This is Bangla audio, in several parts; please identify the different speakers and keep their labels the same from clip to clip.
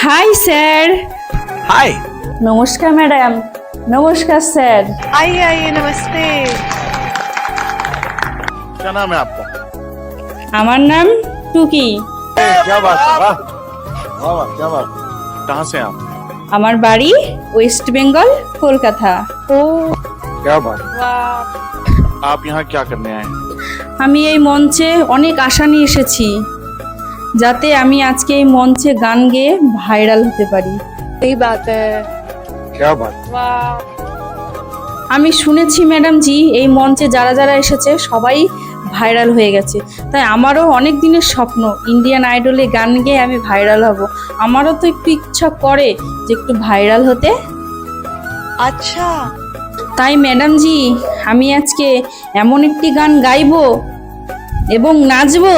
Speaker 1: হাই স্যার
Speaker 2: हाय
Speaker 1: নমস্কার ম্যাডাম নমস্কার স্যার
Speaker 3: आइए आइए नमस्ते
Speaker 2: क्या नाम है आपका
Speaker 1: আমার নাম টুকি
Speaker 2: क्या बात है वाह वाह वाह क्या बात कहाँ से हैं आप
Speaker 1: আমার বাড়ি ওয়েস্ট বেঙ্গল কলকাতা
Speaker 2: क्या बात आप यहाँ क्या करने आए हैं
Speaker 1: আমি এই মঞ্চে অনেক আশা নিয়ে এসেছি যাতে আমি আজকে এই মঞ্চে গান গেয়ে ভাইরাল হতে পারি।
Speaker 2: এই
Speaker 3: বাত
Speaker 1: আমি শুনেছি ম্যাডাম জি এই মঞ্চে যারা যারা এসেছে সবাই ভাইরাল হয়ে গেছে। তাই আমারও অনেক দিনের স্বপ্ন ইন্ডিয়ান আইডলে গান গেয়ে আমি ভাইরাল হব। আমারও তো একটু ইচ্ছা করে যে একটু ভাইরাল হতে।
Speaker 3: আচ্ছা।
Speaker 1: তাই ম্যাডাম জি আমি আজকে এমন একটি গান গাইব এবং নাচবো।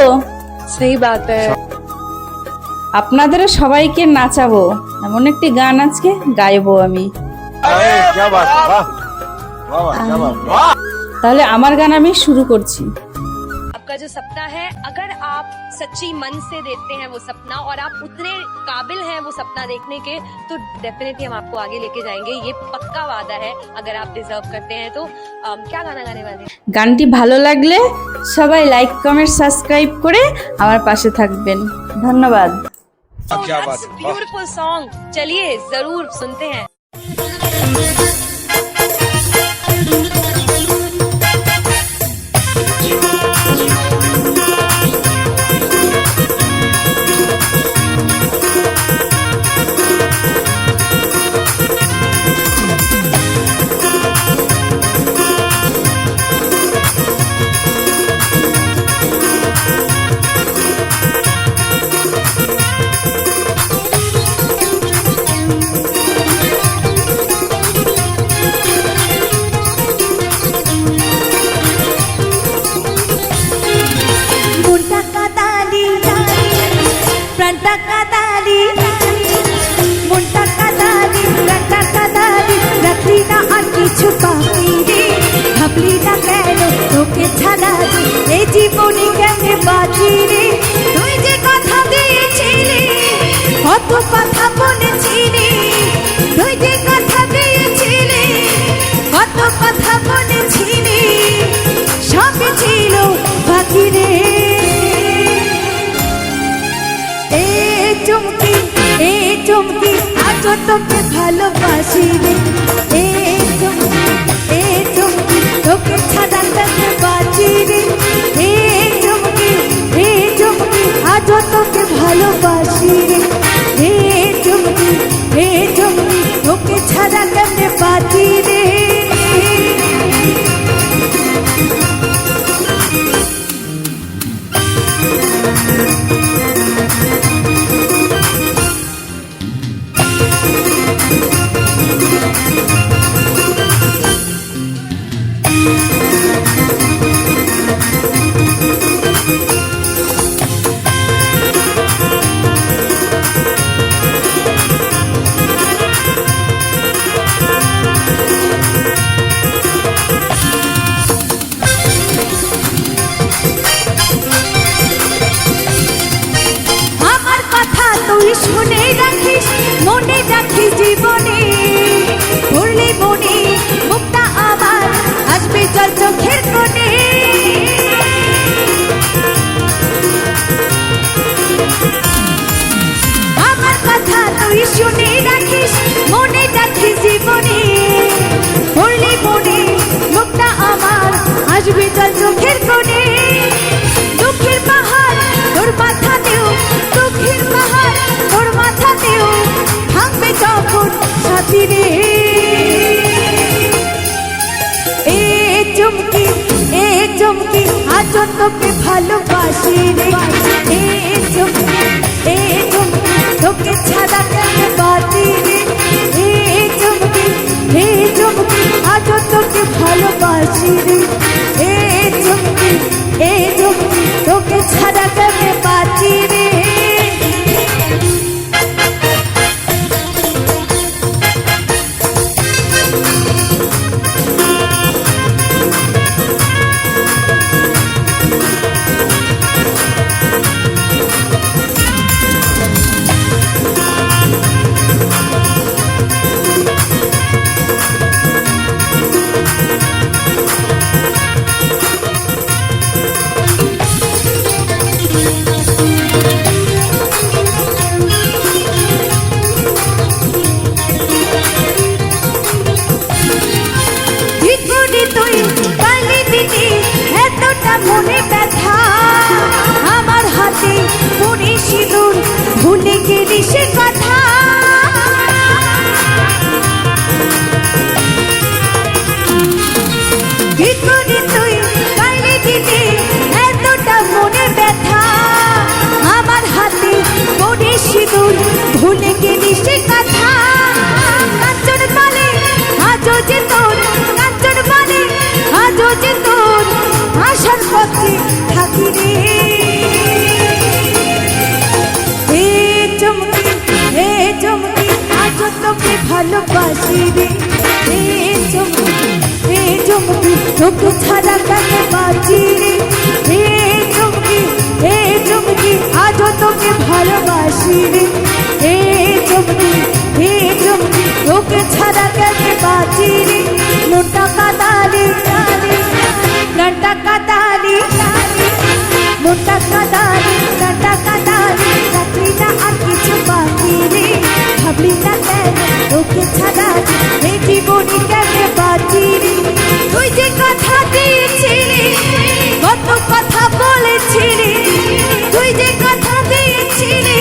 Speaker 3: সেই বাত
Speaker 1: আপনাদেরও সবাইকে নাচাবো এমন একটি গান আজকে গাইবো আমি
Speaker 2: अरे क्या बात है वाह वाह वाह क्या बात वाह
Speaker 1: তাহলে আমার গান আমি শুরু করছি
Speaker 4: आपका जो सपना है अगर आप सच्ची मन से देखते हैं वो सपना और आप उतने काबिल हैं वो सपना देखने के तो डेफिनेटली हम आपको आगे लेके जाएंगे ये पक्का वादा है अगर आप डिजर्व करते हैं तो अम, क्या गाना गाने वाले हैं
Speaker 1: গানটি ভালো লাগলে সবাই লাইক কমেন্ট সাবস্ক্রাইব করে আমার পাশে থাকবেন ধন্যবাদ
Speaker 4: ब्यूटीफुल सॉन्ग चलिए ज़रूर सुनते हैं।
Speaker 5: তোকে ভালোবাসি রে। এ চুমকি এ চুমকি তোকে ছাড়া তোকে বাঁচি রে এ চুমকি এ চুমকি আজ তোকে ভালোবাসি তোকে ভালোবাসি রে। এ জমি এ জমি, তোকে ছাড়া কেন রে? এ জমি এ জমি আজ তোকে ভালোবাসি রে। এ জমি এ জমি, তোকে ছাড়া কেন ভালোবাসি রে হে চমকি হে চমকি তোকে ভালোবাসি রে হে হে তোকে ছাড়া এই জীবনে কেন বাঁচি তুই যে কথা দিয়েছিলি, কত কথা বলেছিলি। তুই যে কথা দিয়েছিলি,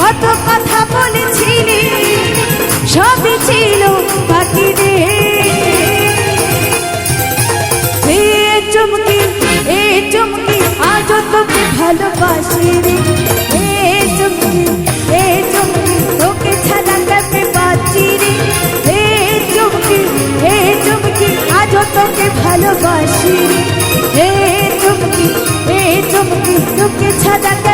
Speaker 5: কত কথা বলেছিলি। সবই ছিল বাকি রে এ চমকি এ চমকি আজ তোকে ভালোবাসি রে। এ এ চমকি ভালোবাসি। এ চমকি এ চমকি তোকে ছাড়া